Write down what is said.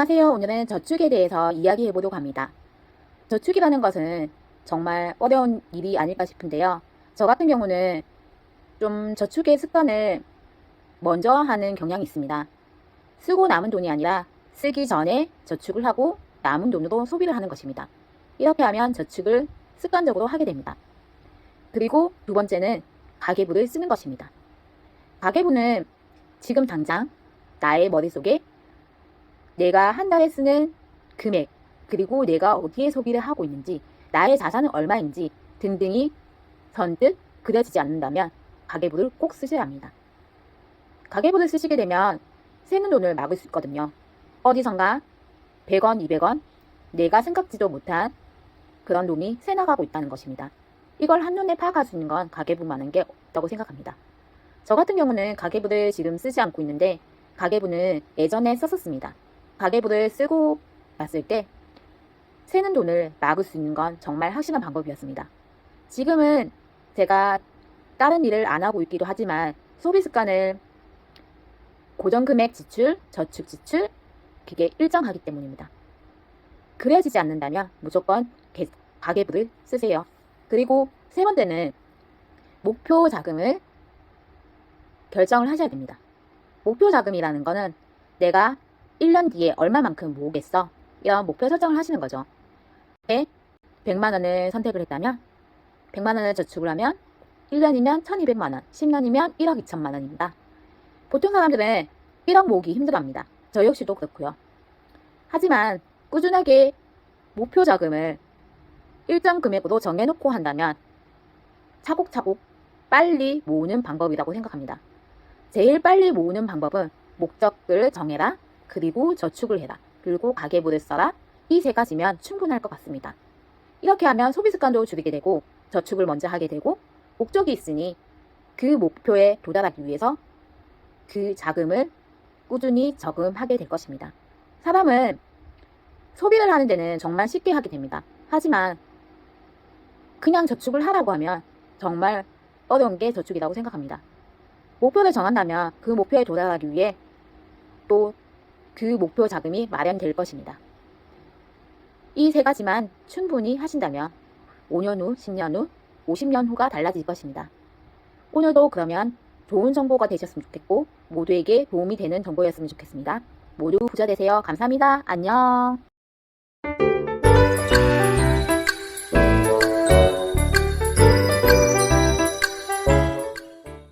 안녕하세요. 오늘은 저축에 대해서 이야기해 보려고 합니다. 저축이라는 것은 정말 어려운 일이 아닐까 싶은데요. 저 같은 경우는 좀 저축의 습관을 먼저 하는 경향이 있습니다. 쓰고 남은 돈이 아니라 쓰기 전에 저축을 하고 남은 돈으로 소비를 하는 것입니다. 이렇게 하면 저축을 습관적으로 하게 됩니다. 그리고 두 번째는 가계부를 쓰는 것입니다. 가계부는 지금 당장 나의 머릿속에 내가 한 달에 쓰는 금액, 그리고 내가 어디에 소비를 하고 있는지, 나의 자산은 얼마인지 등등이 선뜻 그려지지 않는다면 가계부를 꼭 쓰셔야 합니다. 가계부를 쓰시게 되면 새는 돈을 막을 수 있거든요. 어디선가 100원, 200원 내가 생각지도 못한 그런 돈이 새나가고 있다는 것입니다. 이걸 한눈에 파악할 수 있는 건 가계부만한 게 없다고 생각합니다. 저 같은 경우는 가계부를 지금 쓰지 않고 있는데 가계부는 예전에 썼었습니다. 가계부를 쓰고 났을 때 새는 돈을 막을 수 있는 건 정말 확실한 방법이었습니다. 지금은 제가 다른 일을 안 하고 있기도 하지만 소비 습관을 고정금액 지출, 저축 지출, 그게 일정하기 때문입니다. 그려지지 않는다면 무조건 개- 가계부를 쓰세요. 그리고 세 번째는 목표 자금을 결정을 하셔야 됩니다. 목표 자금이라는 거는 내가 1년 뒤에 얼마만큼 모으겠어? 이런 목표 설정을 하시는 거죠. 네, 100만 원을 선택을 했다면 100만 원을 저축을 하면 1년이면 1200만 원, 10년이면 1억 2천만 원입니다. 보통 사람들은 1억 모으기 힘들어합니다. 저 역시도 그렇고요. 하지만 꾸준하게 목표 자금을 일정 금액으로 정해놓고 한다면 차곡차곡 빨리 모으는 방법이라고 생각합니다. 제일 빨리 모으는 방법은 목적을 정해라, 그리고 저축을 해라, 그리고 가계부를 써라. 이 세 가지면 충분할 것 같습니다. 이렇게 하면 소비 습관도 줄이게 되고 저축을 먼저 하게 되고 목적이 있으니 그 목표에 도달하기 위해서 그 자금을 꾸준히 저금하게 될 것입니다. 사람은 소비를 하는 데는 정말 쉽게 하게 됩니다. 하지만 그냥 저축을 하라고 하면 정말 어려운 게 저축이라고 생각합니다. 목표를 정한다면 그 목표에 도달하기 위해 또 그 목표 자금이 마련될 것입니다. 이 세 가지만 충분히 하신다면 5년 후, 10년 후, 50년 후가 달라질 것입니다. 오늘도 그러면 좋은 정보가 되셨으면 좋겠고 모두에게 도움이 되는 정보였으면 좋겠습니다. 모두 부자 되세요. 감사합니다. 안녕.